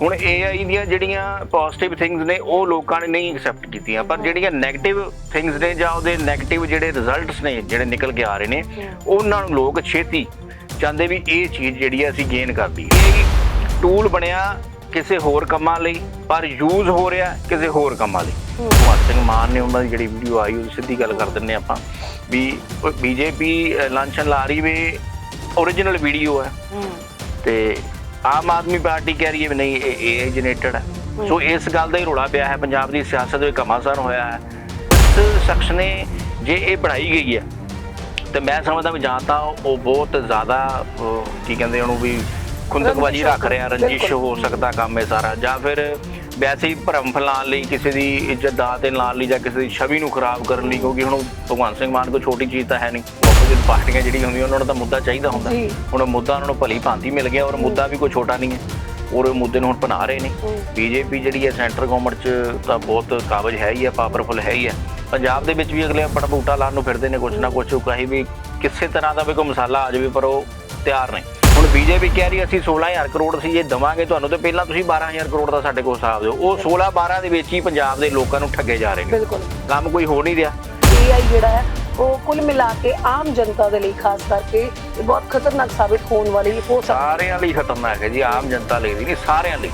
ਹੁਣ AI ਦੀਆਂ ਜਿਹੜੀਆਂ ਪੋਜ਼ਿਟਿਵ ਥਿੰਗਸ ਨੇ ਉਹ ਲੋਕਾਂ ਨੇ ਨਹੀਂ ਐਕਸੈਪਟ ਕੀਤੀਆਂ। ਪਰ ਜਿਹੜੀਆਂ 네ਗੇਟਿਵ ਥਿੰਗਸ ਨੇ ਜਾਂ ਉਹਦੇ 네ਗੇਟਿਵ ਜਿਹੜੇ ਰਿਜ਼ਲਟਸ ਨੇ ਜਿਹੜੇ ਨਿਕਲ ਕੇ ਆ ਰਹੇ ਨੇ ਉਹਨਾਂ ਨੂੰ ਲੋਕ ਛੇਤੀ ਚਾਹੁੰਦੇ ਵੀ ਇਹ ਚੀਜ਼ ਜਿਹੜੀ ਹੈ ਅਸੀਂ ਗੇਨ ਕਰ ਲਈਏ ਇਹ ਟੂਲ ਬਣਿਆ ਕਿਸੇ ਹੋਰ ਕੰਮਾਂ ਲਈ ਪਰ ਯੂਜ਼ ਹੋ ਰਿਹਾ ਕਿਸੇ ਹੋਰ ਕੰਮਾਂ ਲਈ। ਭਗਵੰਤ ਸਿੰਘ ਮਾਨ ਨੇ ਉਹਨਾਂ ਦੀ ਜਿਹੜੀ ਵੀਡੀਓ ਆਈ ਉਹ ਸਿੱਧੀ ਗੱਲ ਕਰ ਦਿੰਨੇ ਆਪਾਂ ਵੀ ਬੀਜੇਪੀ ਲਾਂਛਨ ਲਾ ਰਹੀ ਵੇ origignal ਵੀਡੀਓ ਹੈ। ਤੇ ਆਮ ਆਦਮੀ ਪਾਰਟੀ ਕਹਿ ਰਹੀ ਹੈ ਵੀ ਨਹੀਂ ਇਹ ਏਆਈ ਜਨਰੇਟਡ ਹੈ। ਸੋ ਇਸ ਗੱਲ ਦਾ ਹੀ ਰੋਲਾ ਪਿਆ ਹੈ। ਪੰਜਾਬ ਦੀ ਸਿਆਸਤ ਵਿੱਚ ਘਮਾਸਾਨ ਹੋਇਆ ਹੈ। ਇਸ ਸ਼ਖਸ ਨੇ ਜੇ ਇਹ ਬਣਾਈ ਗਈ ਹੈ ਤੇ ਮੈਂ ਸਮਝਦਾ ਵੀ ਜਾਂ ਤਾਂ ਉਹ ਬਹੁਤ ਜ਼ਿਆਦਾ ਕੀ ਕਹਿੰਦੇ ਉਹਨੂੰ ਵੀ ਖੁੰਦਕਬਾਜੀ ਰੱਖ ਰਿਹਾ ਰੰਜਿਸ਼। ਹੋ ਸਕਦਾ ਕੰਮ ਇਹ ਸਾਰਾ। ਜਾਂ ਫਿਰ ਵੈਸੇ ਹੀ ਭਰਮ ਫੈਲਾਉਣ ਲਈ ਕਿਸੇ ਦੀ ਇੱਜ਼ਤ ਦਾ ਤੇ ਲਾਉਣ ਲਈ ਜਾਂ ਕਿਸੇ ਦੀ ਛਵੀ ਨੂੰ ਖਰਾਬ ਕਰਨ ਲਈ ਕਿਉਂਕਿ ਹੁਣ ਭਗਵੰਤ ਸਿੰਘ ਮਾਨ ਕੋਈ ਛੋਟੀ ਚੀਜ਼ ਤਾਂ ਹੈ ਨਹੀਂ। ਆਪੋਜ਼ਿਟ ਪਾਰਟੀਆਂ ਜਿਹੜੀਆਂ ਹੁੰਦੀਆਂ ਉਹਨਾਂ ਨੂੰ ਤਾਂ ਮੁੱਦਾ ਚਾਹੀਦਾ ਹੁੰਦਾ। ਹੁਣ ਮੁੱਦਾ ਉਹਨਾਂ ਨੂੰ ਭਲੀ ਭਾਂਤੀ ਮਿਲ ਗਿਆ ਔਰ ਮੁੱਦਾ ਵੀ ਕੋਈ ਛੋਟਾ ਨਹੀਂ ਹੈ। ਔਰ ਉਹ ਮੁੱਦੇ ਨੂੰ ਹੁਣ ਬਣਾ ਰਹੇ ਨੇ। ਬੀਜੇਪੀ ਜਿਹੜੀ ਹੈ ਸੈਂਟਰ ਗਵਰਨਮੈਂਟ 'ਚ ਤਾਂ ਬਹੁਤ ਕਾਬਜ ਹੈ ਹੀ ਹੈ ਪਾਵਰਫੁਲ ਹੈ ਹੀ ਹੈ। ਪੰਜਾਬ ਦੇ ਵਿੱਚ ਵੀ ਅਗਲੇ ਆਪਣਾ ਬੂਟਾ ਲਾਉਣ ਨੂੰ ਫਿਰਦੇ ਨੇ ਕੁਛ ਨਾ ਕੁਛ ਉਹ ਕਹੀ ਵੀ ਕਿਸੇ ਤਰ੍ਹਾਂ ਦਾ ਵੀ ਕੋਈ ਮਸਾਲਾ ਆ ਜਾਵੇ ਪਰ ਉਹ ਤਿਆਰ ਨਹੀਂ ਹੁਣ ਬੀਜੇਪੀ ਕਹਿ ਰਹੀ ਅਸੀਂ 16000 ਕਰੋੜ ਸੀ ਜੇ ਦਵਾਂਗੇ ਤੁਹਾਨੂੰ ਤੇ ਪਹਿਲਾਂ ਤੁਸੀਂ 12000 ਕਰੋੜ ਦਾ ਸਾਡੇ ਕੋਲ ਹਿਸਾਬ ਦਿਓ। ਉਹ 16 12 ਦੇ ਵਿੱਚ ਹੀ ਪੰਜਾਬ ਦੇ ਲੋਕਾਂ ਨੂੰ ਠੱਗੇ ਜਾ ਰਹੇ ਨੇ। ਬਿਲਕੁਲ। ਕੰਮ ਕੋਈ ਹੋ ਨਹੀਂ ਰਿਹਾ। AI ਜਿਹੜਾ ਹੈ ਉਹ ਕੁੱਲ ਮਿਲਾ ਕੇ ਆਮ ਜਨਤਾ ਦੇ ਲਈ ਖਾਸ ਕਰਕੇ ਇਹ ਬਹੁਤ ਖਤਰਨਾਕ ਸਾਬਿਤ ਹੋਣ ਵਾਲੀ ਹੋ ਸਕਦਾ ਸਾਰਿਆਂ ਲਈ ਖਤਰਨਾਕ ਹੈ ਜੀ ਆਮ ਜਨਤਾ ਲਈ ਨਹੀਂ ਸਾਰਿਆਂ ਲਈ।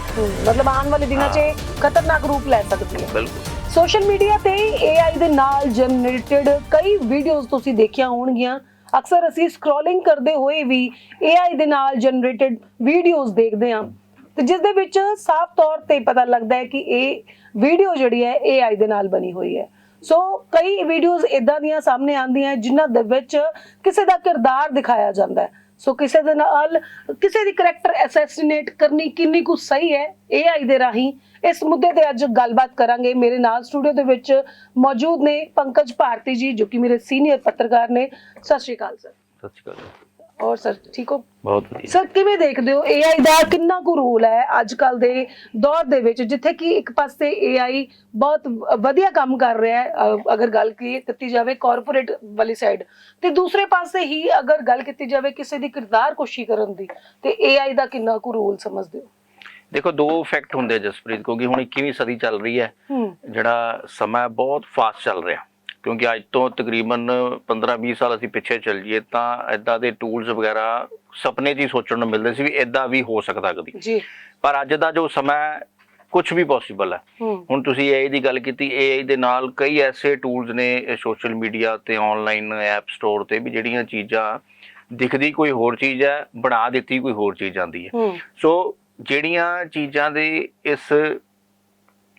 ਮਤਲਬ ਆਉਣ ਵਾਲੇ ਦਿਨਾਂ 'ਚ ਖਤਰਨਾਕ ਰੂਪ ਲੈ ਸਕਦੀ ਹੈ। ਬਿਲਕੁਲ। ਸੋਸ਼ਲ ਮੀਡੀਆ ਤੇ AI ਦੇ ਨਾਲ ਜਨਰੇਟਡ ਕਈ ਵੀਡੀਓਜ਼ ਤੁਸੀਂ ਦੇਖੀਆਂ ਹੋਣਗੀਆਂ। ਅਕਸਰ ਅਸੀਂ ਸਕਰੋਲਿੰਗ ਕਰਦੇ ਹੋਏ ਵੀ AI ਦੇ ਨਾਲ ਜਨਰੇਟਡ ਵੀਡੀਓਜ਼ ਦੇਖਦੇ ਹਾਂ। ਤੇ ਜਿਸ ਦੇ ਵਿੱਚ ਸਾਫ਼ ਤੌਰ ਤੇ ਪਤਾ ਲੱਗਦਾ ਹੈ ਕਿ ਇਹ ਵੀਡੀਓ ਜਿਹੜੀ ਹੈ AI ਦੇ ਨਾਲ ਬਣੀ ਹੋਈ ਹੈ। ਸੋ ਕਈ ਵੀਡੀਓਜ਼ ਇਦਾਂ ਦੀਆਂ ਸਾਹਮਣੇ ਆਉਂਦੀਆਂ ਜਿਨ੍ਹਾਂ ਦੇ ਵਿੱਚ ਕਿਸੇ ਦਾ ਕਿਰਦਾਰ ਦਿਖਾਇਆ ਜਾਂਦਾ ਹੈ। ਸੋ ਕਿਸੇ ਦੇ ਨਾਲ ਕਿਸੇ ਦੀ ਕਰੈਕਟਰ ਅਸੈਸੀਨੇਟ ਕਰਨੀ ਕਿੰਨੀ ਕੁ ਸਹੀ ਹੈ AI ਦੇ ਰਾਹੀਂ, ਇਸ ਮੁੱਦੇ ਤੇ ਅੱਜ ਗੱਲਬਾਤ ਕਰਾਂਗੇ। ਮੇਰੇ ਨਾਲ ਸਟੂਡੀਓ ਦੇ ਵਿੱਚ ਮੌਜੂਦ ਨੇ ਪੰਕਜ ਭਾਰਤੀ ਜੀ, ਜੋ ਕਿ ਮੇਰੇ ਸੀਨੀਅਰ ਪੱਤਰਕਾਰ ਨੇ। ਸਤਿ ਸ਼੍ਰੀ ਅਕਾਲ ਸਰ ਸਤਿ ਸ਼੍ਰੀ ਅਕਾਲ ਔਰ ਸਰ ਠੀਕ ਹੋ? ਬਹੁਤ ਵਧੀਆ। ਸਰ ਕਿਵੇਂ ਦੇਖਦੇ ਹੋ? AI ਦਾ ਕਿੰਨਾ ਕੁ ਰੋਲ ਹੈ ਅੱਜ ਕੱਲ ਦੇ ਦੌਰ ਦੇ ਵਿੱਚ ਜਿੱਥੇ ਕਿ ਇੱਕ ਪਾਸੇ AI ਬਹੁਤ ਵਧੀਆ ਕੰਮ ਕਰ ਰਿਹਾ ਹੈ ਅ, ਅਗਰ ਗੱਲ ਕੀ ਕੀਤੀ ਜਾਵੇ ਕਾਰਪੋਰੇਟ ਵਾਲੀ ਸਾਈਡ ਤੇ ਦੂਸਰੇ ਪਾਸੇ ਹੀ ਅਗਰ ਗੱਲ ਕੀਤੀ ਜਾਵੇ ਕਿਸੇ ਦੀ ਕਿਰਦਾਰ ਕੋਸ਼ੀ ਕਰਨ ਦੀ ਤੇ AI ਦਾ ਕਿੰਨਾ ਕੁ ਰੋਲ ਸਮਝਦੇ ਹੋ? ਦੇਖੋ ਦੋ ਇਫੈਕਟ ਹੁੰਦੇ ਆ ਜਸਪ੍ਰੀਤ ਕਿਉਂਕਿ ਹੁਣ 21ਵੀਂ ਸਦੀ ਚੱਲ ਰਹੀ ਹੈ ਹੂੰ। ਜਿਹੜਾ ਸਮਾਂ ਬਹੁਤ ਫਾਸਟ ਚੱਲ ਰਿਹਾ। ਕਿਉਂਕਿ ਅੱਜ ਤੋਂ ਤਕਰੀਬਨ 15-20 ਸਾਲ ਅਸੀਂ ਪਿੱਛੇ ਚੱਲ ਜਾਈਏ ਤਾਂ ਇਦਾਂ ਦੇ ਟੂਲਸ ਵਗੈਰਾ ਸੁਪਨੇ 'ਚ ਹੀ ਸੋਚਣ ਨੂੰ ਮਿਲਦੇ ਸੀ ਵੀ ਇਦਾਂ ਵੀ ਹੋ ਸਕਦਾ ਕਦੀ। ਜੀ। ਪਰ ਅੱਜ ਦਾ ਜੋ ਸਮਾਂ ਕੁਝ ਵੀ ਪੋਸੀਬਲ ਹੈ। ਹੁਣ ਤੁਸੀਂ AI ਦੀ ਗੱਲ ਕੀਤੀ AI ਦੇ ਨਾਲ ਕਈ ਐਸੇ ਟੂਲਸ ਨੇ ਸੋਸ਼ਲ ਮੀਡੀਆ ਤੇ ਆਨਲਾਈਨ ਐਪ ਸਟੋਰ ਤੇ ਵੀ ਜਿਹੜੀਆਂ ਚੀਜ਼ਾਂ ਦਿਖਦੀ ਕੋਈ ਹੋਰ ਚੀਜ਼ ਹੈ ਬਣਾ ਦਿੱਤੀ ਕੋਈ ਹੋਰ ਚੀਜ਼ ਆਂਦੀ ਹੈ। ਹੂੰ। ਸੋ ਜਿਹੜੀਆਂ ਚੀਜ਼ਾਂ ਦੇ ਇਸ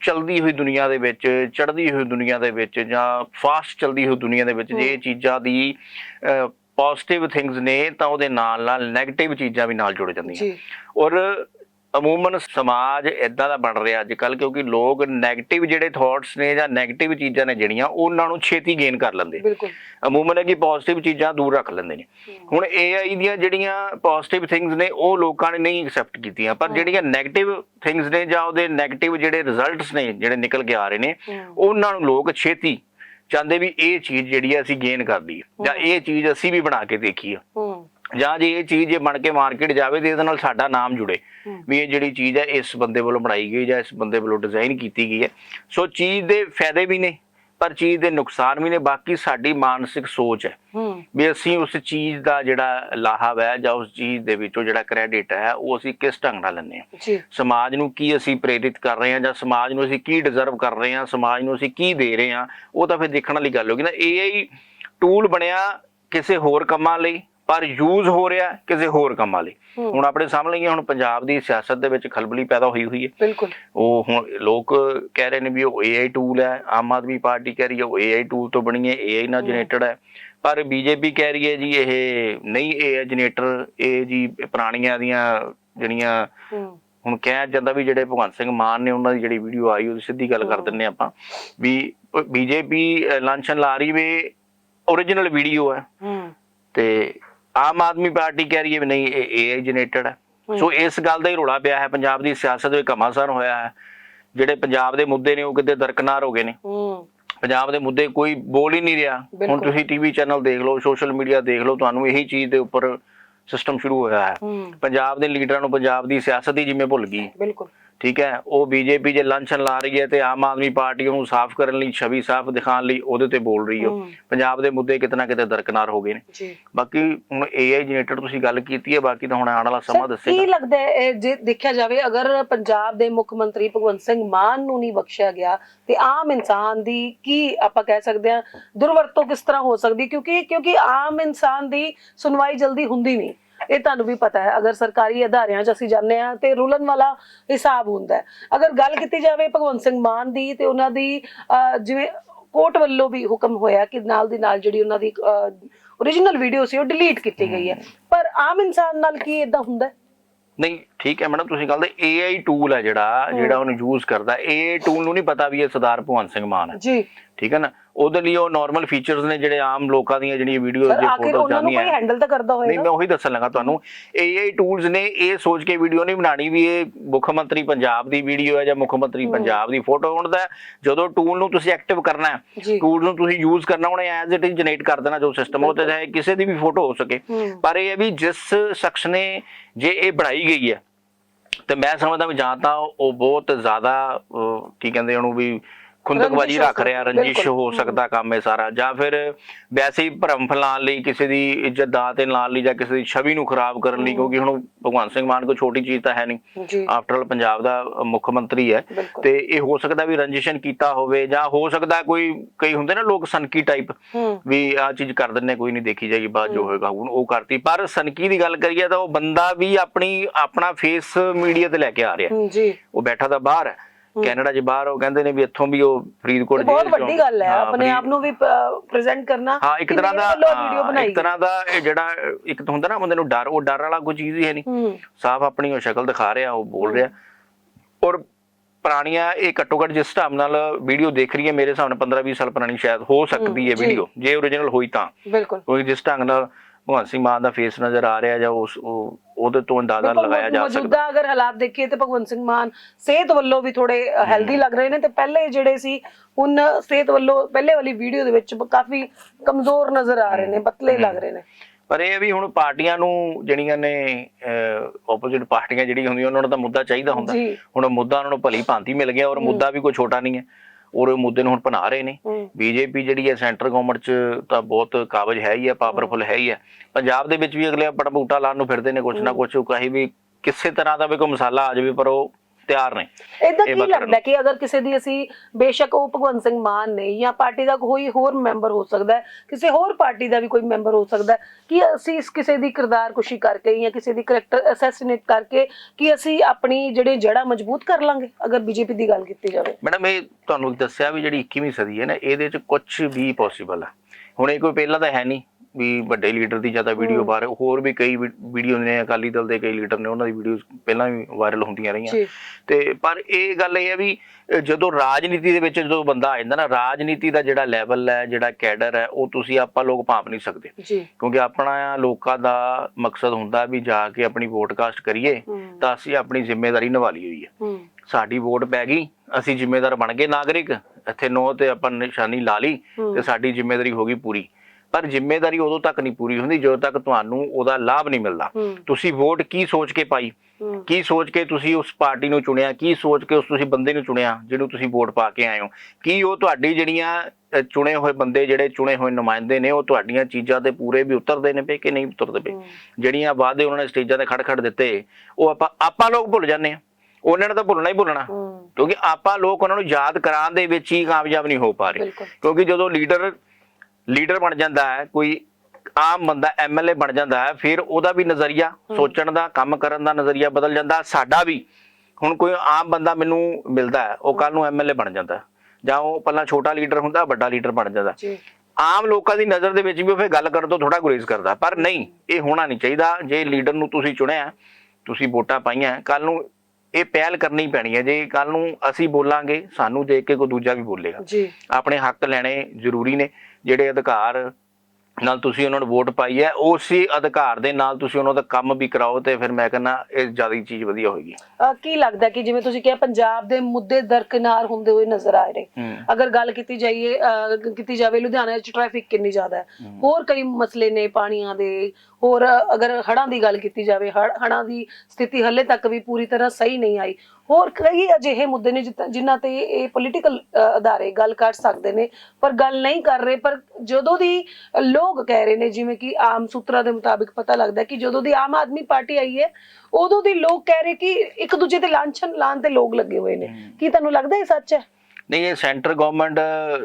ਚਲਦੀ ਹੋਈ ਦੁਨੀਆ ਦੇ ਵਿੱਚ ਚੜ੍ਹਦੀ ਹੋਈ ਦੁਨੀਆ ਦੇ ਵਿੱਚ ਜਾਂ ਫਾਸਟ ਚਲਦੀ ਹੋਈ ਦੁਨੀਆ ਦੇ ਵਿੱਚ ਜੇ ਇਹ ਚੀਜ਼ਾਂ ਦੀ ਪੋਜ਼ਿਟਿਵ ਥਿੰਗਸ ਨੇ ਤਾਂ ਉਹਦੇ ਨਾਲ ਨਾਲ 네ਗੇਟਿਵ ਚੀਜ਼ਾਂ ਵੀ ਨਾਲ ਜੁੜ ਜਾਂਦੀਆਂ। ਔਰ ਅਮੂਮਨ ਸਮਾਜ ਇਦਾਂ ਦਾ ਬਣ ਰਿਹਾ ਅੱਜ ਕੱਲ ਕਿਉਂਕਿ ਲੋਕ ਨੈਗੇਟਿਵ ਜਿਹੜੇ ਥਾਟਸ ਨੇ ਜਾਂ ਨੈਗੇਟਿਵ ਚੀਜ਼ਾਂ ਨੇ ਜਿਹੜੀਆਂ ਉਹਨਾਂ ਨੂੰ ਛੇਤੀ ਗੇਨ ਕਰ ਲੈਂਦੇ ਅਮੂਮਨ ਹੈ ਕਿ ਪੋਜ਼ਿਟਿਵ ਚੀਜ਼ਾਂ ਦੂਰ ਰੱਖ ਲੈਂਦੇ ਨੇ। ਹੁਣ AI ਦੀਆਂ ਜਿਹੜੀਆਂ ਪੋਜ਼ਿਟਿਵ ਥਿੰਗਸ ਨੇ ਉਹ ਲੋਕਾਂ ਨੇ ਨਹੀਂ ਐਕਸੈਪਟ ਕੀਤੀਆਂ ਪਰ ਜਿਹੜੀਆਂ ਨੈਗੇਟਿਵ ਥਿੰਗਸ ਨੇ ਜਾਂ ਉਹਦੇ ਨੈਗੇਟਿਵ ਜਿਹੜੇ ਰਿਜ਼ਲਟਸ ਨੇ ਜਿਹੜੇ ਨਿਕਲ ਕੇ ਆ ਰਹੇ ਨੇ ਉਹਨਾਂ ਨੂੰ ਲੋਕ ਛੇਤੀ ਚਾਹੁੰਦੇ ਵੀ ਇਹ ਚੀਜ਼ ਜਿਹੜੀ ਅਸੀਂ ਗੇਨ ਕਰ ਲਈ ਜਾਂ ਇਹ ਚੀਜ਼ ਅਸੀਂ ਵੀ ਬਣਾ ਕੇ ਦੇਖੀ ਆ। ਜਾਂ ਜੇ ਇਹ ਚੀਜ਼ ਜੇ ਬਣ ਕੇ ਮਾਰਕੀਟ ਜਾਵੇ ਤੇ ਇਹਦੇ ਨਾਲ ਸਾਡਾ ਨਾਮ ਜੁੜੇ। ਵੀ ਇਹ ਜਿਹੜੀ ਚੀਜ਼ ਹੈ ਇਸ ਬੰਦੇ ਵੱਲੋਂ ਬਣਾਈ ਗਈ ਜਾਂ ਇਸ ਬੰਦੇ ਵੱਲੋਂ ਡਿਜ਼ਾਈਨ ਕੀਤੀ ਗਈ ਹੈ। ਸੋ ਚੀਜ਼ ਦੇ ਫਾਇਦੇ ਵੀ ਨੇ ਪਰ ਚੀਜ਼ ਦੇ ਨੁਕਸਾਨ ਵੀ ਨੇ ਬਾਕੀ ਸਾਡੀ ਮਾਨਸਿਕ ਸੋਚ ਹੈ। ਵੀ ਅਸੀਂ ਉਸ ਚੀਜ਼ ਦਾ ਜਿਹੜਾ ਲਾਹਾ ਹੈ ਜਾਂ ਉਸ ਚੀਜ਼ ਦੇ ਵਿੱਚੋਂ ਜਿਹੜਾ ਕ੍ਰੈਡਿਟ ਹੈ ਉਹ ਅਸੀਂ ਕਿਸ ਢੰਗ ਨਾਲ ਲੈਂਦੇ ਹਾਂ? ਸਮਾਜ ਨੂੰ ਕੀ ਅਸੀਂ ਪ੍ਰੇਰਿਤ ਕਰ ਰਹੇ ਹਾਂ ਜਾਂ ਸਮਾਜ ਨੂੰ ਅਸੀਂ ਕੀ ਡਿਜ਼ਰਵ ਕਰ ਰਹੇ ਹਾਂ ਸਮਾਜ ਨੂੰ ਅਸੀਂ ਕੀ ਦੇ ਰਹੇ ਹਾਂ ਉਹ ਤਾਂ ਫਿਰ ਦੇਖਣ ਵਾਲੀ ਗੱਲ ਹੋਗੀ ਨਾ। AI ਟੂਲ ਬਣਿਆ ਕਿਸੇ ਹੋਰ ਕੰਮਾਂ ਲਈ ਪਰ ਯੂਜ਼ ਹੋ ਰਿਹਾ ਕਿਸੇ ਹੋਰ ਕੰਮਾਂ ਲਈ। ਹੁਣ ਆਪਣੇ ਸਾਹਮਣੇ ਹੀ ਹੁਣ ਪੰਜਾਬ ਦੀ ਸਿਆਸਤ ਦੇ ਵਿੱਚ ਖਲਬਲੀ ਪੈਦਾ ਹੋਈ ਹੋਈ ਹੈ। ਬਿਲਕੁਲ। ਉਹ ਹੁਣ ਲੋਕ ਕਹਿ ਰਹੇ ਨੇ ਵੀ ਉਹ AI ਟੂਲ ਹੈ ਆਮ ਆਦਮੀ ਪਾਰਟੀ ਕਹਿ ਰਹੀ ਹੈ ਉਹ AI ਟੂਲ ਤੋਂ ਬਣੀ ਹੈ AI ਨਾਲ ਜਨਰੇਟਡ ਹੈ। ਪਰ ਬੀਜੇਪੀ ਕਹਿ ਰਹੀ ਹੈ ਜੀ ਇਹ ਨਹੀਂ AI ਜਨਰੇਟਰ ਇਹ ਜੀ ਪੁਰਾਣੀਆਂ ਦੀਆਂ ਜਿਹੜੀਆਂ ਹੁਣ ਕਿਹਾ ਜਾਂਦਾ ਵੀ ਜਿਹੜੇ ਭਗਵੰਤ ਸਿੰਘ ਮਾਨ ਨੇ ਉਹਨਾਂ ਦੀ ਜਿਹੜੀ ਵੀਡੀਓ ਆਈ ਉਹ ਸਿੱਧੀ ਗੱਲ ਕਰ ਦਿੰਨੇ ਆਪਾਂ। ਵੀ ਬੀਜੇਪੀ ਲਾਂਛਨ ਲਾ ਰਹੀ ਵੇ origignal ਵੀਡੀਓ ਹੂੰ। ਤੇ ਆਮ ਆਦਮੀ ਪਾਰਟੀ ਕਹਿ ਰਹੀ ਹੈ ਵੀ ਨਹੀਂ ਇਹ AI ਜਨਰੇਟਡ ਹੈ। ਸੋ ਇਸ ਗੱਲ ਦਾ ਹੀ ਰੋਲਾ ਪਿਆ ਹੈ। ਪੰਜਾਬ ਦੀ ਸਿਆਸਤ ਵਿੱਚ ਘਮਾਸਾਨ ਹੋਇਆ ਹੈ। ਜਿਹੜੇ ਪੰਜਾਬ ਦੇ ਮੁੱਦੇ ਨੇ ਉਹ ਕਿਤੇ ਦਰਕਨਾਰ ਹੋ ਗਏ ਨੇ। ਪੰਜਾਬ ਦੇ ਮੁੱਦੇ ਕੋਈ ਬੋਲ ਹੀ ਨਹੀਂ ਰਿਹਾ। ਹੁਣ। ਤੁਸੀਂ ਟੀਵੀ ਚੈਨਲ ਦੇਖ ਲਓ ਸੋਸ਼ਲ ਮੀਡੀਆ ਦੇਖ ਲਓ ਤੁਹਾਨੂੰ ਇਹੀ ਚੀਜ਼ ਦੇ ਉੱਪਰ ਸਿਸਟਮ ਸ਼ੁਰੂ ਹੋਇਆ ਹੂੰ। ਪੰਜਾਬ ਦੇ ਲੀਡਰਾਂ ਨੂੰ ਪੰਜਾਬ ਦੀ ਸਿਆਸਤ ਹੀ ਜਿਵੇਂ ਭੁੱਲ ਗਈ। ਬਿਲਕੁਲ। ਠੀਕ ਹੈ ਉਹ ਬੀਜੇਪੀ ਜੇ ਲਾਂਛਨ ਲਾ ਰਹੀ ਹੈ ਤੇ ਆਮ ਆਦਮੀ ਪਾਰਟੀ ਉਹਨੂੰ ਸਾਫ਼ ਕਰਨ ਲਈ ਛਵੀ ਸਾਫ਼ ਦਿਖਾਉਣ ਲਈ ਉਹਦੇ ਤੇ ਬੋਲ ਰਹੀ ਹੈ। ਪੰਜਾਬ ਦੇ ਮੁੱਦੇ ਕਿਤਨਾ ਕਿਤੇ ਦਰਕਨਾਰ ਹੋ ਗਏ ਨੇ। ਬਾਕੀ ਹੁਣ ਏਆਈ ਜਨਰੇਟਡ ਤੁਸੀਂ ਗੱਲ ਕੀਤੀ ਹੈ ਬਾਕੀ ਤਾਂ ਹੁਣ ਆਉਣ ਵਾਲਾ ਸਮਾਂ ਸਰ, ਕੀ ਦੱਸੇਗਾ। ਲੱਗਦਾ ਹੈ ਜੇ ਦੇਖਿਆ ਜਾਵੇ ਅਗਰ ਪੰਜਾਬ ਦੇ ਮੁੱਖ ਮੰਤਰੀ ਭਗਵੰਤ ਸਿੰਘ ਮਾਨ ਨੂੰ ਨਹੀਂ ਬਖਸ਼ਿਆ ਗਿਆ ਤੇ ਆਮ ਇਨਸਾਨ ਦੀ ਕੀ ਆਪਾਂ ਕਹਿ ਸਕਦੇ ਹਾਂ ਦੁਰਵਰਤੋਂ ਕਿਸ ਤਰ੍ਹਾਂ ਹੋ ਸਕਦੀ ਕਿਉਂਕਿ ਕਿਉਂਕਿ ਆਮ ਇਨਸਾਨ ਦੀ ਸੁਣਵਾਈ ਜਲਦੀ ਹੁੰਦੀ ਨਹੀਂ। ਇਹ ਤੁਹਾਨੂੰ ਵੀ ਪਤਾ ਹੈ ਅਗਰ ਸਰਕਾਰੀ ਅਦਾਰਿਆਂ 'ਚ ਅਸੀਂ ਜਾਂਦੇ ਹਾਂ ਤੇ ਰੁਲਣ ਵਾਲਾ ਹਿਸਾਬ ਹੁੰਦਾ ਹੈ। ਅਗਰ ਗੱਲ ਕੀਤੀ ਜਾਵੇ ਭਗਵੰਤ ਸਿੰਘ ਮਾਨ ਦੀ ਤੇ ਉਹਨਾਂ ਦੀ ਜਿਵੇਂ ਕੋਰਟ ਵੱਲੋਂ ਵੀ ਹੁਕਮ ਹੋਇਆ ਕਿ ਨਾਲ ਦੀ ਨਾਲ ਜਿਹੜੀ ਉਹਨਾਂ ਦੀ ਓਰੀਜਨਲ ਵੀਡੀਓ ਸੀ ਉਹ ਡਿਲੀਟ ਕੀਤੀ ਗਈ ਹੈ। ਪਰ ਆਮ ਇਨਸਾਨ ਨਾਲ ਕੀ ਇਦਾਂ ਹੁੰਦਾ ਹੈ? ਨਹੀਂ ਠੀਕ ਹੈ ਮੈਡਮ ਤੁਸੀਂ ਗੱਲ ਦੇ ਏਆਈ ਟੂਲ ਹੈ ਜਿਹੜਾ ਜਿਹੜਾ ਉਹਨੂੰ ਯੂਜ਼ ਕਰਦਾ। ਏਆਈ ਟੂਲ ਨੂੰ ਨਹੀਂ ਪਤਾ ਵੀ ਇਹ ਸਰਦਾਰ ਭਗਵੰਤ ਸਿੰਘ ਮਾਨ ਹੈ। ਜੀ। ਠੀਕ ਹੈ ਨਾ? ਉਹਦੇ ਲਈ ਉਹ ਨਾਰਮਲ ਫੀਚਰਸ ਨੇ ਜਿਹੜੇ ਆਮ ਲੋਕਾਂ ਦੀਆਂ ਜਿਹੜੀਆਂ ਵੀਡੀਓਜ਼ ਆਖਿਰ ਫੋਟੋਜ਼ ਜਾਂਦੀਆਂ। ਕੋਈ ਹੈਂਡਲ ਤਾਂ ਕਰਦਾ ਨਹੀਂ ਹੋਏਗਾ ਮੈਂ ਉਹੀ ਦੱਸਣ ਲੱਗਾ ਤੁਹਾਨੂੰ। AI ਟੂਲਸ ਨੇ ਇਹ ਸੋਚ ਕੇ ਵੀਡੀਓ ਨਹੀਂ ਬਣਾਣੀ ਵੀ ਇਹ ਮੁੱਖ ਮੰਤਰੀ ਪੰਜਾਬ ਦੀ ਵੀਡੀਓ ਹੈ ਜਾਂ ਮੁੱਖ ਮੰਤਰੀ ਪੰਜਾਬ ਦੀ ਫੋਟੋ ਹੁੰਦਾ। ਜਦੋਂ ਟੂਲ ਨੂੰ ਤੁਸੀਂ ਐਕਟਿਵ ਕਰਨਾ ਹੈ ਜੀ। ਟੂਲ ਨੂੰ ਤੁਸੀਂ ਯੂਜ਼ ਕਰਨਾ ਉਹਨੇ ਐਜ਼ ਇਟ ਇਜ਼ ਜਨਰੇਟ ਕਰ ਦੇਣਾ ਜੋ ਸਿਸਟਮ ਉਹ ਤੇ ਚਾਹੇ ਕਿਸੇ ਦੀ ਵੀ ਫੋਟੋ ਹੋ ਸਕੇ। ਪਰ ਇਹ ਹੈ ਵੀ ਜਿਸ ਸ਼ਖਸ ਨੇ ਜੇ ਇਹ ਬਣਾਈ ਗਈ ਹੈ ਤੇ ਮੈਂ ਸਮਝਦਾ ਵੀ ਜਾਂ ਤਾਂ ਉਹ ਬਹੁਤ ਜ਼ਿਆਦਾ ਕੀ ਕਹਿੰਦੇ ਉਹਨੂੰ ਵੀ ਖੁੰਦਕਬਾਜੀ ਹੋ ਰੱਖ ਰਿਹਾ ਰੰਜਿਸ਼। ਹੋ ਸਕਦਾ ਕੰਮ ਇਹ ਸਾਰਾ। ਜਾਂ ਫਿਰ ਵੈਸੇ ਹੀ ਭਰਮ ਫੈਲਾਉਣ ਲਈ ਕਿਸੇ ਦੀ ਇੱਜ਼ਤ ਦਾ ਤੇ ਲਾਉਣ ਲਈ ਜਾਂ ਕਿਸੇ ਦੀ ਛਵੀ ਨੂੰ ਖਰਾਬ ਕਰਨ ਲਈ ਕਿਉਂਕਿ ਹੁਣ ਭਗਵੰਤ ਸਿੰਘ ਮਾਨ ਕੋਈ ਛੋਟੀ ਚੀਜ਼ ਤਾਂ ਹੈ ਨਹੀਂ। ਆਫਟਰ ਆਲ ਪੰਜਾਬ ਦਾ ਮੁੱਖ ਮੰਤਰੀ ਹੈ। ਤੇ ਇਹ ਹੋ ਸਕਦਾ ਵੀ ਰੰਜਿਸ਼ਨ ਕੀਤਾ ਹੋਵੇ ਜਾਂ ਹੋ ਸਕਦਾ ਕੋਈ ਕਈ ਹੁੰਦੇ ਨਾ ਲੋਕ ਸਨਕੀ ਟਾਈਪ ਹੂੰ। ਵੀ ਆ ਚੀਜ਼ ਕਰ ਦਿੰਨੇ ਕੋਈ ਨਹੀਂ ਦੇਖੀ ਜਾਏਗੀ ਬਾਅਦ ਜੋ ਹੋਏਗਾ ਹੁਣ ਉਹ ਕਰਤੀ। ਪਰ ਸਨਕੀ ਦੀ ਗੱਲ ਕਰੀਏ ਤਾਂ ਉਹ ਬੰਦਾ ਵੀ ਆਪਣੀ ਆਪਣਾ ਫੇਸ ਮੀਡੀਆ ਤੇ ਲੈ ਕੇ ਆ ਰਿਹਾ। ਹੂੰ, ਜੀ। ਉਹ ਬੈਠਾ ਤਾਂ ਬਾਹਰ ਹੈ। ਕੈਨੇਡਾ 'ਚ ਬਾਹਰ ਉਹ ਕਹਿੰਦੇ ਨੇ ਵੀ ਇੱਥੋਂ ਵੀ ਉਹ ਫਰੀਦਕੋਟ ਇਹ ਬਹੁਤ ਜੇਲ੍ਹ ਚੋਂ- ਵੱਡੀ ਗੱਲ ਹੈ ਆਪਣੇ ਆਪ ਨੂੰ ਵੀ ਪ੍ਰੈਜ਼ੈਂਟ ਕਰਨਾ ਹਾਂ ਇੱਕ ਤਰ੍ਹਾਂ ਦਾ ਇੱਕ ਤਰ੍ਹਾਂ ਦਾ ਇਹ ਜਿਹੜਾ ਇੱਕ ਤਾਂ ਹੁੰਦਾ ਨਾ ਬੰਦੇ ਨੂੰ ਡਰ ਉਹ ਡਰ ਵਾਲਾ ਕੋਈ ਚੀਜ਼ ਹੀ ਹੈ ਨਹੀਂ। ਸਾਫ਼ ਆਪਣੀ ਉਹ ਸ਼ਕਲ ਦਿਖਾ ਰਿਹਾ ਉਹ ਬੋਲ ਰਿਹਾ। ਔਰ ਪੁਰਾਣੀਆਂ ਇਹ ਘੱਟੋ ਘੱਟ ਜਿਸ ਹਿਸਾਬ ਨਾਲ ਵੀਡੀਓ ਦੇਖ ਰਹੀ ਹੈ ਮੇਰੇ ਹਿਸਾਬ ਨਾਲ 15 20 ਸਾਲ ਪੁਰਾਣੀ ਸ਼ਾਇਦ ਹੋ ਸਕਦੀ ਹੈ ਜੀ। ਵੀਡੀਓ। ਜੇ ਓਰੀਜਨਲ ਹੋਈ ਤਾਂ। ਬਿਲਕੁਲ। ਕਿਉਂਕਿ ਜਿਸ ਢੰਗ ਨਾਲ ਭਗਵੰਤ ਸਿੰਘ ਮਾਨ ਦਾ ਫੇਸ ਨਜ਼ਰ ਆ ਰਿਹਾ ਜਾਂ ਉਸ ਉਹ- ਉਹਦੇ ਤੋਂ ਅੰਦਾਜ਼ਾ ਲਗਾਇਆ ਜਾ ਸਕਦਾ। ਮੌਜੂਦਾ ਅਗਰ ਹਾਲਾਤ ਦੇਖੀਏ ਤੇ ਭਗਵੰਤ ਸਿੰਘ ਮਾਨ ਸਿਹਤ ਵੱਲੋਂ ਵੀ ਥੋੜੇ ਹੈਲਦੀ ਲੱਗ ਰਹੇ ਨੇ ਤੇ ਪਹਿਲੇ ਜਿਹੜੇ ਸੀ ਹੁਣ ਸਿਹਤ ਵੱਲੋਂ ਪਹਿਲੇ ਵਾਲੀ ਵੀਡੀਓ ਦੇ ਵਿੱਚ ਕਾਫੀ ਕਮਜ਼ੋਰ ਨਜ਼ਰ ਆ ਰਹੇ ਨੇ ਪਤਲੇ ਲੱਗ ਰਹੇ ਨੇ। ਪਰ ਇਹ ਵੀ ਹੁਣ ਪਾਰਟੀਆਂ ਨੂੰ ਜਿਹੜੀਆਂ ਨੇ ਆਪੋਜ਼ਿਟ ਪਾਰਟੀਆਂ ਜਿਹੜੀਆਂ ਹੁੰਦੀਆਂ ਉਹਨਾਂ ਨੂੰ ਤਾਂ ਮੁੱਦਾ ਚਾਹੀਦਾ ਹੁੰਦਾ। ਹੁਣ ਮੁੱਦਾ ਉਹਨਾਂ ਨੂੰ ਭਲੀ ਭਾਂਤੀ ਮਿਲ ਗਿਆ ਔਰ ਮੁੱਦਾ ਵੀ ਕੋਈ ਛੋਟਾ ਨਹੀਂ ਹੈ। ਔਰ ਮੁੱਦੇ ਨੂੰ ਹੁਣ ਬਣਾ ਰਹੇ ਨੇ। ਬੀਜੇਪੀ ਜਿਹੜੀ ਹੈ ਸੈਂਟਰ ਗਵਰਨਮੈਂਟ 'ਚ ਤਾਂ ਬਹੁਤ ਕਾਬਜ ਹੈ ਹੀ ਹੈ ਪਾਵਰਫੁਲ ਹੈ ਹੀ ਹੈ। ਪੰਜਾਬ ਦੇ ਵਿੱਚ ਵੀ ਅਗਲੇ ਬੜਾ ਬੂਟਾ ਲਾਉਣ ਨੂੰ ਫਿਰਦੇ ਨੇ ਕੁਛ ਨਾ ਕੁਛ ਕਹੀ ਵੀ ਕਿਸੇ ਤਰ੍ਹਾਂ ਦਾ ਵੀ ਕੋਈ ਮਸਾਲਾ ਆ ਜਾਵੇ ਪਰ ਉਹ ਤਿਆਰ ਨੇ। ਇਦਾਂ ਕੀ ਲੱਗਦਾ ਕਿ ਅਗਰ ਕਿਸੇ ਦੀ ਅਸੀਂ ਬੇਸ਼ੱਕ ਉਹ ਭਗਵੰਤ ਸਿੰਘ ਮਾਨ ਨੇ ਜਾਂ ਪਾਰਟੀ ਦਾ ਕੋਈ ਹੋਰ ਮੈਂਬਰ ਹੋ ਸਕਦਾ ਹੈ ਕਿਸੇ ਹੋਰ ਪਾਰਟੀ ਦਾ ਵੀ ਕੋਈ ਮੈਂਬਰ ਹੋ ਸਕਦਾ ਹੈ ਕਿ ਅਸੀਂ ਇਸ ਕਿਸੇ ਦੀ ਕਿਰਦਾਰਕੁਸ਼ੀ ਕਰਕੇ ਜਾਂ ਕਿਸੇ ਦੀ ਕਰੈਕਟਰ ਅਸੈਸੀਨੇਟ ਕਰਕੇ ਕਿ ਅਸੀਂ ਆਪਣੀ ਜਿਹੜੇ ਜੜਾ ਮਜ਼ਬੂਤ ਕਰ ਲਾਂਗੇ ਅਗਰ ਬੀਜੇਪੀ ਦੀ ਗੱਲ ਕੀਤੀ ਜਾਵੇ। ਮੈਡਮ ਇਹ ਤੁਹਾਨੂੰ ਦੱਸਿਆ ਵੀ ਜਿਹੜੀ 21ਵੀਂ ਸਦੀ ਹੈ ਨਾ ਇਹਦੇ 'ਚ ਕੁਝ ਵੀ ਪੋਸੀਬਲ ਹੈ। ਹੁਣ ਇਹ ਕੋਈ ਪਹਿਲਾਂ ਤਾਂ ਹੈ ਨਹੀਂ। ਵੀ ਵੱਡੇ ਲੀਡਰ ਦੀ ਜ਼ਿਆਦਾ ਵੀਡੀਓ ਬਾਰੇ ਹੋਰ ਵੀ ਕਈ ਵੀਡੀਓ ਨੇ ਅਕਾਲੀ ਦਲ ਦੇ ਕਈ ਲੀਡਰ ਨੇ ਉਹਨਾਂ ਦੀ ਵੀਡੀਓਜ਼ ਪਹਿਲਾਂ ਵੀ ਵਾਇਰਲ ਹੁੰਦੀਆਂ ਰਹੀਆਂ। ਤੇ ਪਰ ਇਹ ਗੱਲ ਇਹ ਹੈ ਵੀ ਜਦੋਂ ਰਾਜਨੀਤੀ ਦੇ ਵਿੱਚ ਜਦੋਂ ਬੰਦਾ ਆ ਜਾਂਦਾ ਨਾ ਰਾਜਨੀਤੀ ਦਾ ਜਿਹੜਾ ਲੈਵਲ ਹੈ ਜਿਹੜਾ ਕੈਡਰ ਹੈ ਉਹ ਤੁਸੀਂ ਆਪਾਂ ਲੋਕ ਭਾਂਪ ਨਹੀਂ ਸਕਦੇ। ਕਿਉਂਕਿ ਆਪਣਾ ਲੋਕਾਂ ਦਾ ਮਕਸਦ ਹੁੰਦਾ ਵੀ ਜਾ ਕੇ ਆਪਣੀ ਵੋਟ ਕਾਸਟ ਕਰੀਏ ਤਾਂ ਅਸੀਂ ਆਪਣੀ ਜ਼ਿੰਮੇਵਾਰੀ ਨਿਭਾ ਲਈ ਹੋਈ ਹੈ। ਸਾਡੀ ਵੋਟ ਪੈ ਗਈ ਅਸੀਂ ਜ਼ਿੰਮੇਦਾਰ ਬਣ ਗਏ ਨਾਗਰਿਕ ਇੱਥੇ ਨੋ ਤੇ ਆਪਾਂ ਨਿਸ਼ਾਨੀ ਲਾ ਲਈ। ਤੇ ਸਾਡੀ ਜ਼ਿੰਮੇਵਾਰੀ ਹੋ ਗਈ ਪੂਰੀ। ਪਰ ਜ਼ਿੰਮੇਵਾਰੀ ਉਦੋਂ ਤੱਕ ਨਹੀਂ ਪੂਰੀ ਹੁੰਦੀ ਜਦੋਂ ਤੱਕ ਤੁਹਾਨੂੰ ਉਹਦਾ ਲਾਭ ਨਹੀਂ ਮਿਲਦਾ। ਤੁਸੀਂ ਵੋਟ ਕੀ ਸੋਚ ਕੇ ਪਾਈ? ਕੀ ਸੋਚ ਕੇ ਤੁਸੀਂ ਉਸ ਪਾਰਟੀ ਨੂੰ ਚੁਣਿਆ? ਕੀ ਸੋਚ ਕੇ ਉਸ ਤੁਸੀਂ ਬੰਦੇ ਨੂੰ ਚੁਣਿਆ ਜਿਹਨੂੰ ਤੁਸੀਂ ਵੋਟ ਪਾ ਕੇ ਆਏ ਹੋ? ਕੀ ਉਹ ਤੁਹਾਡੀ ਜਿਹੜੀਆਂ ਚੁਣੇ ਹੋਏ ਬੰਦੇ ਜਿਹੜੇ ਚੁਣੇ ਹੋਏ ਨੁਮਾਇੰਦੇ ਨੇ ਉਹ ਤੁਹਾਡੀਆਂ ਚੀਜ਼ਾਂ ਤੇ ਪੂਰੇ ਵੀ ਉਤਰਦੇ ਨੇ ਪਏ ਕਿ ਨਹੀਂ ਉਤਰਦੇ ਪਏ। ਜਿਹੜੀਆਂ ਵਾਅਦੇ ਉਹਨਾਂ ਨੇ ਸਟੇਜਾਂ ਤੇ ਖੜ ਖੜ ਦਿੱਤੇ ਉਹ ਆਪਾਂ ਆਪਾਂ ਲੋਕ ਭੁੱਲ ਜਾਂਦੇ ਆ। ਉਹਨਾਂ ਨੇ ਤਾਂ ਭੁੱਲਣਾ ਹੀ ਭੁੱਲਣਾ। ਕਿਉਂਕਿ ਆਪਾਂ ਲੋਕ ਉਹਨਾਂ ਨੂੰ ਯਾਦ ਕਰਾਉਣ ਦੇ ਵਿੱਚ ਹੀ ਕਾਮਯਾਬ ਨਹੀਂ ਹੋ ਪਾ ਰਹੇ। ਕਿਉਂਕਿ ਜਦੋਂ ਲੀਡਰ ਲੀਡਰ ਬਣ ਜਾਂਦਾ ਹੈ ਕੋਈ ਆਮ ਬੰਦਾ ਐਮਐਲਏ ਬਣ ਜਾਂਦਾ ਹੈ ਫਿਰ ਉਹਦਾ ਵੀ ਨਜ਼ਰੀਆ ਸੋਚਣ ਦਾ ਕੰਮ ਕਰਨ ਦਾ ਨਜ਼ਰੀਆ ਬਦਲ ਜਾਂਦਾ ਸਾਡਾ ਵੀ ਹੁਣ ਕੋਈ ਆਮ ਬੰਦਾ ਮੈਨੂੰ ਮਿਲਦਾ ਹੈ ਉਹ ਕੱਲ ਨੂੰ ਐਮਐਲਏ ਬਣ ਜਾਂਦਾ। ਜਾਂ ਉਹ ਪਹਿਲਾਂ ਛੋਟਾ ਲੀਡਰ ਹੁੰਦਾ ਵੱਡਾ ਲੀਡਰ ਬਣ ਜਾਂਦਾ ਆਮ ਲੋਕਾਂ ਦੀ ਨਜ਼ਰ ਦੇ ਵਿੱਚ ਵੀ ਉਹ ਫਿਰ ਗੱਲ ਕਰਨ ਤੋਂ ਥੋੜਾ ਗੁਰੇਜ਼ ਕਰਦਾ ਪਰ ਨਹੀਂ ਇਹ ਹੋਣਾ ਨਹੀਂ ਚਾਹੀਦਾ ਜੇ ਲੀਡਰ ਨੂੰ ਤੁਸੀਂ ਚੁਣਿਆ ਤੁਸੀਂ ਵੋਟਾਂ ਪਾਈਆਂ ਕੱਲ ਨੂੰ ਇਹ ਪਹਿਲ ਕਰਨੀ ਪੈਣੀ ਹੈ ਜੇ ਕੱਲ ਨੂੰ ਅਸੀਂ ਬੋਲਾਂਗੇ ਸਾਨੂੰ ਦੇਖ ਕੇ ਕੋਈ ਦੂਜਾ ਵੀ ਬੋਲੇਗਾ। ਜੀ। ਆਪਣੇ ਹੱਕ ਲੈਣੇ ਜ਼ਰੂਰੀ ਨੇ ਜਿਹੜੇ ਅਧਿਕਾਰ ਨਾਲ ਤੁਸੀਂ ਉਹਨਾਂ ਨੂੰ ਵੋਟ ਪਾਈ ਹੈ ਉਸੇ ਅਧਿਕਾਰ ਦੇ ਨਾਲ ਤੁਸੀਂ ਉਹਨਾਂ ਦਾ ਕੰਮ ਵੀ ਕਰਾਓ ਤੇ ਫਿਰ ਮੈਂ ਕਹਿੰਦਾ ਇਹ ਜ਼ਿਆਦਾ ਹੀ ਚੀਜ਼ ਵਧੀਆ ਹੋਏਗੀ। ਕੀ ਲੱਗਦਾ ਕਿ ਜਿਵੇਂ ਤੁਸੀਂ ਕਿਹਾ ਪੰਜਾਬ ਦੇ ਮੁੱਦੇ ਦਰਕਿਨਾਰ ਹੁੰਦੇ ਹੋਏ ਨਜ਼ਰ ਆ ਰਹੇ। ਅਗਰ ਗੱਲ ਕੀਤੀ ਜਾਈਏ ਕੀਤੀ ਜਾਵੇ ਲੁਧਿਆਣਾ ਵਿੱਚ ਟ੍ਰੈਫਿਕ ਕਿੰਨੀ ਜ਼ਿਆਦਾ ਹੈ। ਹੋਰ ਕਈ ਮਸਲੇ ਨੇ ਪਾਣੀਆਂ ਦੇ ਹੋਰ ਅਗਰ ਹੜ੍ਹਾਂ ਦੀ ਗੱਲ ਕੀਤੀ ਜਾਵੇ ਹੜ੍ਹਾਂ ਦੀ ਸਥਿਤੀ ਹੱਲੇ ਤੱਕ ਵੀ ਪੂਰੀ ਤਰ੍ਹਾਂ ਸਹੀ ਨਹੀਂ ਆਈ। ਹੋਰ ਕਈ ਅਜਿਹੇ ਮੁੱਦੇ ਨੇ ਜਿਨ੍ਹਾਂ ਤੇ ਇਹ ਪੋਲੀਟੀਕਲ ਅਦਾਰੇ ਗੱਲ ਕਰ ਸਕਦੇ ਨੇ ਪਰ ਗੱਲ ਨਹੀਂ ਕਰ ਰਹੇ। ਪਰ ਜਦੋਂ ਦੀ ਲੋਕ ਕਹਿ ਰਹੇ ਨੇ ਜਿਵੇਂ ਕਿ ਆਮ ਸੂਤਰਾਂ ਦੇ ਮੁਤਾਬਿਕ ਪਤਾ ਲੱਗਦਾ ਕਿ ਜਦੋਂ ਦੀ ਆਮ ਆਦਮੀ ਪਾਰਟੀ ਆਈ ਹੈ ਉਦੋਂ ਦੀ ਲੋਕ ਕਹਿ ਰਹੇ ਕਿ ਇੱਕ ਦੂਜੇ ਤੇ ਲਾਂਛਨ ਲਾਉਣ ਤੇ ਲੋਕ ਲੱਗੇ ਹੋਏ ਨੇ। ਕੀ ਤੁਹਾਨੂੰ ਲੱਗਦਾ ਇਹ ਸੱਚ ਹੈ? ਨਹੀਂ ਇਹ ਸੈਂਟਰ ਗਵਰਨਮੈਂਟ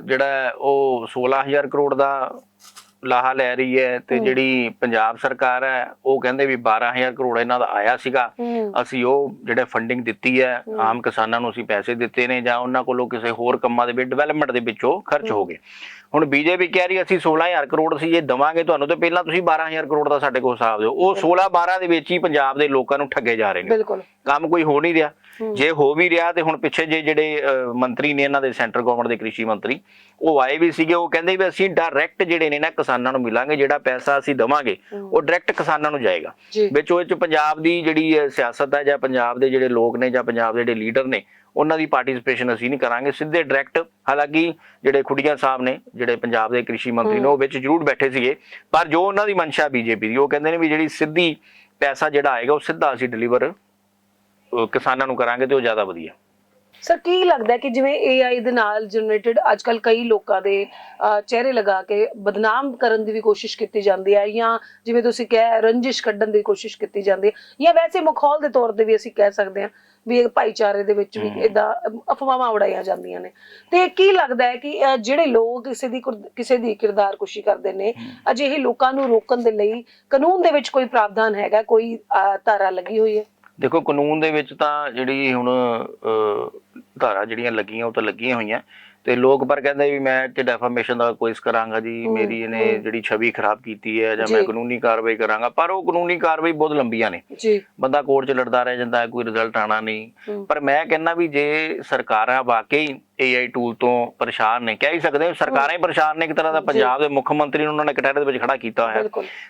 ਜਿਹੜਾ ਉਹ 16000 ਕਰੋੜ ਦਾ ਲਾਹਾ ਲੈ ਰਹੀ ਹੈ ਤੇ ਜਿਹੜੀ ਪੰਜਾਬ ਸਰਕਾਰ ਹੈ ਉਹ ਕਹਿੰਦੇ ਵੀ 12000 ਕਰੋੜ ਇਹਨਾਂ ਦਾ ਆਇਆ ਸੀਗਾ। ਅਸੀਂ ਉਹ ਜਿਹੜੇ ਫੰਡਿੰਗ ਦਿੱਤੀ ਹੈ ਆਮ ਕਿਸਾਨਾਂ ਨੂੰ ਅਸੀਂ ਪੈਸੇ ਦਿੱਤੇ ਨੇ ਜਾਂ ਉਹਨਾਂ ਕੋਲੋਂ ਕਿਸੇ ਹੋਰ ਕੰਮਾਂ ਦੇ ਵਿੱਚ ਡਿਵੈਲਪਮੈਂਟ ਦੇ ਵਿੱਚੋਂ ਖਰਚ ਹੋ ਗਏ। ਹੁਣ ਬੀਜੇਪੀ ਕਹਿ ਰਹੀ ਅਸੀਂ 16000 ਕਰੋੜ ਸੀ ਇਹ ਦਵਾਂਗੇ ਤੁਹਾਨੂੰ ਤੇ ਪਹਿਲਾਂ ਤੁਸੀਂ 12000 ਕਰੋੜ ਦਾ ਸਾਡੇ ਕੋਲ ਹਿਸਾਬ ਦਿਓ। ਉਹ 16 12 ਦੇ ਵਿੱਚ ਹੀ ਪੰਜਾਬ ਦੇ ਲੋਕਾਂ ਨੂੰ ਠੱਗੇ ਜਾ ਰਹੇ ਨੇ। ਬਿਲਕੁਲ। ਕੰਮ ਕੋਈ ਹੋ ਨਹੀਂ ਰਿਹਾ। ਜੇ ਹੋ ਵੀ ਰਿਹਾ ਤੇ ਹੁਣ ਪਿੱਛੇ ਜੇ ਜਿਹੜੇ ਮੰਤਰੀ ਨੇ ਇਹਨਾਂ ਦੇ ਸੈਂਟਰ ਗਵਰਨਮੈਂਟ ਦੇ ਕ੍ਰਿਸ਼ੀ ਮੰਤਰੀ ਉਹ ਆਏ ਵੀ ਸੀਗੇ ਉਹ ਕਹਿੰਦੇ ਵੀ ਅਸੀਂ ਡਾਇਰੈਕਟ ਜਿਹੜੇ ਨੇ ਨਾ ਕਿਸਾਨਾਂ ਨੂੰ ਮਿਲਾਂਗੇ ਜਿਹੜਾ ਪੈਸਾ ਅਸੀਂ ਦਵਾਂਗੇ ਉਹ ਡਾਇਰੈਕਟ ਕਿਸਾਨਾਂ ਨੂੰ ਜਾਏਗਾ। ਵਿੱਚ ਉਹ ਚ ਪੰਜਾਬ ਦੀ ਜਿਹੜੀ ਸਿਆਸਤ ਹੈ ਜਾਂ ਪੰਜਾਬ ਦੇ ਜਿਹੜੇ ਲੋਕ ਨੇ ਜਾਂ ਪੰਜਾਬ ਦੇ ਜਿਹੜੇ ਲੀਡਰ ਨੇ ਉਹਨਾਂ ਦੀ ਪਾਰਟਿਸਿਪੇਸ਼ਨ ਅਸੀਂ ਨਹੀਂ ਕਰਾਂਗੇ ਸਿੱਧੇ ਡਾਇਰੈਕਟ ਹਾਲਾਂਕਿ ਜਿਹੜੇ ਖੁੱਡੀਆਂ ਸਾਹਿਬ ਨੇ ਜਿਹੜੇ ਪੰਜਾਬ ਦੇ ਕ੍ਰਿਸ਼ੀ ਮੰਤਰੀ ਨੇ ਉਹ ਵਿੱਚ ਜ਼ਰੂਰ ਬੈਠੇ ਸੀਗੇ ਪਰ ਜੋ ਉਹਨਾਂ ਦੀ ਮਨਸ਼ਾ ਬੀਜੇਪੀ ਦੀ ਉਹ ਕਹਿੰਦੇ ਨੇ ਵੀ ਜਿਹੜੀ ਸਿੱਧੀ ਪੈਸਾ ਜਿਹੜਾ ਆਏਗਾ ਉਹ ਸਿੱਧਾ ਅਸੀਂ ਡਿਲੀਵਰ ਕਿਸਾਨਾਂ ਨੂੰ ਕਰਾਂਗੇ ਤੇ ਉਹ ਜ਼ਿਆਦਾ ਵਧੀਆ। ਸਰ ਕੀ ਲੱਗਦਾ ਹੈ ਕਿ ਜਿਵੇਂ AI ਦੇ ਨਾਲ ਜਨਰੇਟਡ ਅੱਜਕੱਲ ਕਈ ਲੋਕਾਂ ਦੇ ਅਹ, ਚਿਹਰੇ ਲਗਾ ਕੇ ਬਦਨਾਮ ਕਰਨ ਦੀ ਵੀ ਕੋਸ਼ਿਸ਼ ਕੀਤੀ ਜਾਂਦੀ ਹੈ ਜਾਂ ਜਿਵੇਂ ਤੁਸੀਂ ਕਿਹਾ ਰੰਜਿਸ਼ ਕੱਢਣ ਦੀ ਕੋਸ਼ਿਸ਼ ਕੀਤੀ ਜਾਂਦੀ ਹੈ ਜਾਂ ਵੈਸੇ ਮਖੌਲ ਦੇ ਤੌਰ ਤੇ ਵੀ ਅਸੀਂ ਕਹਿ ਸਕਦੇ ਹਾਂ ਵੀ ਇਹ ਭਾਈਚਾਰੇ ਦੇ ਵਿੱਚ ਵੀ ਇਦਾਂ ਅਫਵਾਹਾਂ ਉਡਾਈਆਂ ਜਾਂਦੀਆਂ ਨੇ। ਤੇ ਕੀ ਲੱਗਦਾ ਹੈ ਕਿ ਅਹ, ਜਿਹੜੇ ਲੋਕ ਕਿਸੇ ਦੀ ਕੁਰ- ਕਿਸੇ ਦੀ ਕਿਰਦਾਰ ਕੁਸ਼ੀ ਕਰਦੇ ਨੇ ਅਜਿਹੇ ਲੋਕਾਂ ਨੂੰ ਰੋਕਣ ਦੇ ਲਈ ਕਾਨੂੰਨ ਦੇ ਵਿੱਚ ਕੋਈ ਪ੍ਰਾਵਧਾਨ ਹੈਗਾ ਕੋਈ ਅਹ, ਧਾਰਾ ਲੱਗੀ ਹੋਈ ਹੈ? ਦੇਖੋ ਕਾਨੂੰਨ ਦੇ ਵਿੱਚ ਤਾਂ ਜਿਹੜੀ ਹੁਣ ਧਾਰਾ ਜਿਹੜੀਆਂ ਲੱਗੀਆਂ ਉਹ ਤਾਂ ਲੱਗੀਆਂ ਹੋਈਆਂ। ਤੇ ਲੋਕ ਪਰ ਕਹਿੰਦੇ ਵੀ ਮੈਂ ਤੇ ਡੈਫਾਮੇਸ਼ਨ ਦਾ ਕੋਇਸ ਕਰਾਂਗਾ ਜੀ ਮੇਰੀ ਇਹਨੇ ਜਿਹੜੀ ਛਵੀ ਖਰਾਬ ਕੀਤੀ ਹੈ ਜਾਂ ਮੈਂ। ਕਾਨੂੰਨੀ ਕਾਰਵਾਈ ਕਰਾਂਗਾ ਪਰ ਉਹ ਕਾਨੂੰਨੀ ਕਾਰਵਾਈ ਬਹੁਤ ਲੰਬੀਆਂ ਨੇ। ਜੀ। ਬੰਦਾ ਕੋਰਟ 'ਚ ਲੜਦਾ ਰਹਿ ਜਾਂਦਾ ਕੋਈ ਰਿਜ਼ਲਟ ਆਣਾ ਨਹੀਂ। ਪਰ ਮੈਂ ਕਹਿੰਦਾ ਵੀ ਜੇ ਸਰਕਾਰਾਂ ਵਾਕਈ AI ਟੂਲ ਤੋਂ ਪਰੇਸ਼ਾਨ ਨੇ ਕਹਿ ਹੀ ਸਕਦੇ ਹਾਂ ਸਰਕਾਰਾਂ ਹੀ ਪਰੇਸ਼ਾਨ ਨੇ ਇੱਕ ਤਰ੍ਹਾਂ ਦਾ ਪੰਜਾਬ ਦੇ ਮੁੱਖ ਮੰਤਰੀ ਨੂੰ ਉਹਨਾਂ ਨੇ ਕਟਹਿਰੇ ਦੇ ਵਿੱਚ ਖੜਾ ਕੀਤਾ ਹੋਇਆ।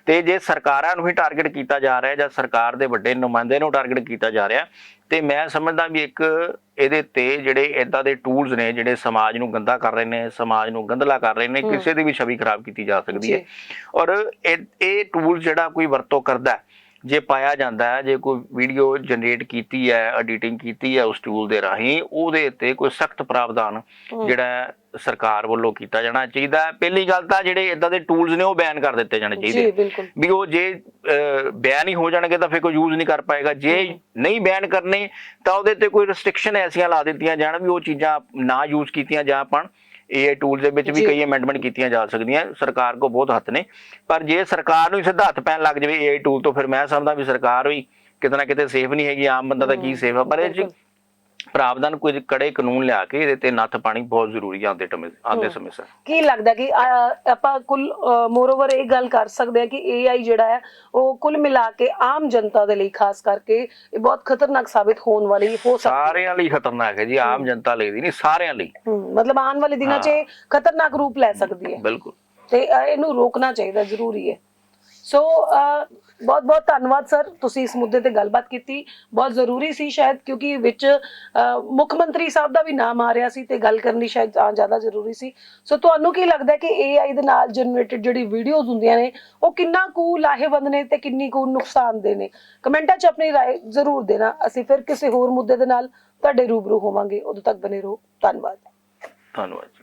ਤੇ ਜੇ ਸਰਕਾਰਾਂ ਨੂੰ ਹੀ ਟਾਰਗੇਟ ਕੀਤਾ ਜਾ ਰਿਹਾ ਜਾਂ ਸਰਕਾਰ ਦੇ ਵੱਡੇ ਨੁਮਾਇੰਦੇ ਨੂੰ ਟਾਰਗੇਟ ਕੀਤਾ ਜਾ ਰਿਹਾ ਤੇ ਮੈਂ ਸਮਝਦਾ ਵੀ ਇੱਕ ਇਹਦੇ ਤੇ ਜਿਹੜੇ ਇਦਾਂ ਦੇ ਟੂਲਸ ਨੇ ਜਿਹੜੇ ਸਮਾਜ ਨੂੰ ਗੰਦਾ ਕਰ ਰਹੇ ਨੇ ਸਮਾਜ ਨੂੰ ਗੰਦਲਾ ਕਰ ਰਹੇ ਨੇ ਕਿਸੇ ਦੀ ਵੀ ਛਵੀ ਖਰਾਬ ਕੀਤੀ ਜਾ ਸਕਦੀ ਹੈ। ਔਰ ਇਹ ਇਹ ਟੂਲ ਜਿਹੜਾ ਕੋਈ ਵਰਤੋਂ ਕਰਦਾ ਜੇ ਪਾਇਆ ਜਾਂਦਾ ਹੈ ਜੇ ਕੋਈ ਵੀਡੀਓ ਜਨਰੇਟ ਕੀਤੀ ਹੈ ਐਡੀਟਿੰਗ ਕੀਤੀ ਹੈ ਉਸ ਟੂਲ ਦੇ ਰਾਹੀਂ ਉਹਦੇ ਉੱਤੇ ਕੋਈ ਸਖਤ ਪ੍ਰਾਵਧਾਨ ਜਿਹੜਾ ਸਰਕਾਰ ਵੱਲੋਂ ਕੀਤਾ ਜਾਣਾ ਚਾਹੀਦਾ ਹੈ। ਪਹਿਲੀ ਗੱਲ ਤਾਂ ਜਿਹੜੇ ਇਦਾਂ ਦੇ ਟੂਲਸ ਨੇ ਉਹ ਬੈਨ ਕਰ ਦਿੱਤੇ ਜਾਣੇ ਚਾਹੀਦੇ ਵੀ ਉਹ ਜੇ ਬੈਨ ਹੀ ਹੋ ਜਾਣਗੇ ਤਾਂ ਫਿਰ ਕੋਈ ਯੂਜ਼ ਨਹੀਂ ਕਰ ਪਾਏਗਾ। ਜੇ ਨਹੀਂ ਬੈਨ ਕਰਨੇ ਤਾਂ ਉਹਦੇ ਤੇ ਕੋਈ ਰੈਸਟ੍ਰਿਕਸ਼ਨ ਐਸੀਆਂ ਲਾ ਦਿੱਤੀਆਂ ਜਾਣ ਵੀ ਉਹ ਚੀਜ਼ਾਂ ਨਾ ਯੂਜ਼ ਕੀਤੀਆਂ ਜਾ ਪਾਣ। AI ਟੂਲ ਦੇ ਵਿੱਚ ਵੀ। ਕਈ ਅਮੈਂਡਮੈਂਟ ਕੀਤੀਆਂ ਜਾ ਸਕਦੀਆਂ ਸਰਕਾਰ ਕੋ ਬਹੁਤ ਹੱਥ ਨੇ ਪਰ ਜੇ ਸਰਕਾਰ ਨੂੰ ਹੀ ਸਿੱਧਾ ਹੱਥ ਪੈਣ ਲੱਗ ਜਾਵੇ AI ਟੂਲ ਤੋਂ ਫਿਰ ਮੈਂ ਸਮਝਦਾ ਵੀ ਸਰਕਾਰ ਵੀ ਕਿਤੇ ਨਾ ਕਿਤੇ ਸੇਫ ਨਹੀਂ ਹੈਗੀ ਆਮ ਬੰਦਾ ਤਾਂ ਕੀ ਸੇਫ ਆ ਪਰ ਇਹ। ਪ੍ਰਾਵਧਾਨ ਕੋਈ ਕੜੇ ਕਾਨੂੰਨ ਲਿਆ ਕੇ ਇਹਦੇ ਤੇ ਨੱਥ ਪਾਣੀ ਬਹੁਤ ਜ਼ਰੂਰੀ ਆ ਆਉਂਦੇ ਟਮੇ ਆਉਂਦੇ ਸਮੇਂ ਸਰ। ਕੀ ਲੱਗਦਾ ਕਿ ਅਹ, ਆਪਾਂ ਕੁੱਲ ਮੋਰਓਵਰ ਇਹ ਗੱਲ ਕਰ ਸਕਦੇ ਆ ਕਿ AI ਜਿਹੜਾ ਹੈ ਉਹ ਕੁੱਲ ਮਿਲਾ ਕੇ ਆਮ ਜਨਤਾ ਦੇ ਲਈ ਖਾਸ ਕਰਕੇ ਇਹ ਬਹੁਤ ਖਤਰਨਾਕ ਸਾਬਿਤ ਹੋਣ ਵਾਲੀ ਹੋ ਸਕਦੀ ਸਾਰਿਆਂ ਲਈ ਖਤਰਨਾਕ ਹੈ ਜੀ ਆਮ ਜਨਤਾ ਲਈ ਵੀ ਨਹੀਂ ਸਾਰਿਆਂ ਲਈ। ਹਮ, ਮਤਲਬ ਆਉਣ ਵਾਲੇ ਦਿਨਾਂ 'ਚ ਇਹ ਖਤਰਨਾਕ ਰੂਪ ਲੈ ਸਕਦੀ ਹੈ। ਬਿਲਕੁਲ। ਤੇ ਅਹ, ਇਹਨੂੰ ਰੋਕਣਾ ਚਾਹੀਦਾ ਜ਼ਰੂਰੀ ਹੈ। ਸੋ ਬਹੁਤ ਬਹੁਤ ਧੰਨਵਾਦ ਸਰ ਤੁਸੀਂ ਇਸ ਮੁੱਦੇ ਤੇ ਗੱਲਬਾਤ ਕੀਤੀ ਬਹੁਤ ਜ਼ਰੂਰੀ ਸੀ ਸ਼ਾਇਦ ਕਿਉਂਕਿ ਵਿੱਚ ਅਹ, ਮੁੱਖ ਮੰਤਰੀ ਸਾਹਿਬ ਦਾ ਵੀ ਨਾਮ ਆ ਰਿਹਾ ਸੀ ਤੇ ਗੱਲ ਕਰਨੀ ਸ਼ਾਇਦ ਆ ਜ਼ਿਆਦਾ ਜ਼ਰੂਰੀ ਸੀ ਸੋ ਤੁਹਾਨੂੰ ਕੀ ਲੱਗਦਾ ਹੈ ਕਿ AI ਦੇ ਨਾਲ ਜਨਰੇਟਡ ਜਿਹੜੀ ਵੀਡੀਓਜ਼ ਹੁੰਦੀਆਂ ਨੇ ਉਹ ਕਿੰਨਾ ਕੁ ਲਾਹੇਵੰਦ ਨੇ ਤੇ ਕਿੰਨੀ ਕੁ ਨੁਕਸਾਨਦੇ ਨੇ ਕਮੈਂਟਾਂ 'ਚ ਆਪਣੀ رائے ਜ਼ਰੂਰ ਦੇਣਾ ਅਸੀਂ ਫਿਰ ਕਿਸੇ ਹੋਰ ਮੁੱਦੇ ਦੇ ਨਾਲ ਤੁਹਾਡੇ ਰੂਬਰੂ ਹੋਵਾਂਗੇ ਉਦੋਂ ਤੱਕ ਬਨੇ ਰਹੋ ਧੰਨਵਾਦ ਧੰਨਵਾਦ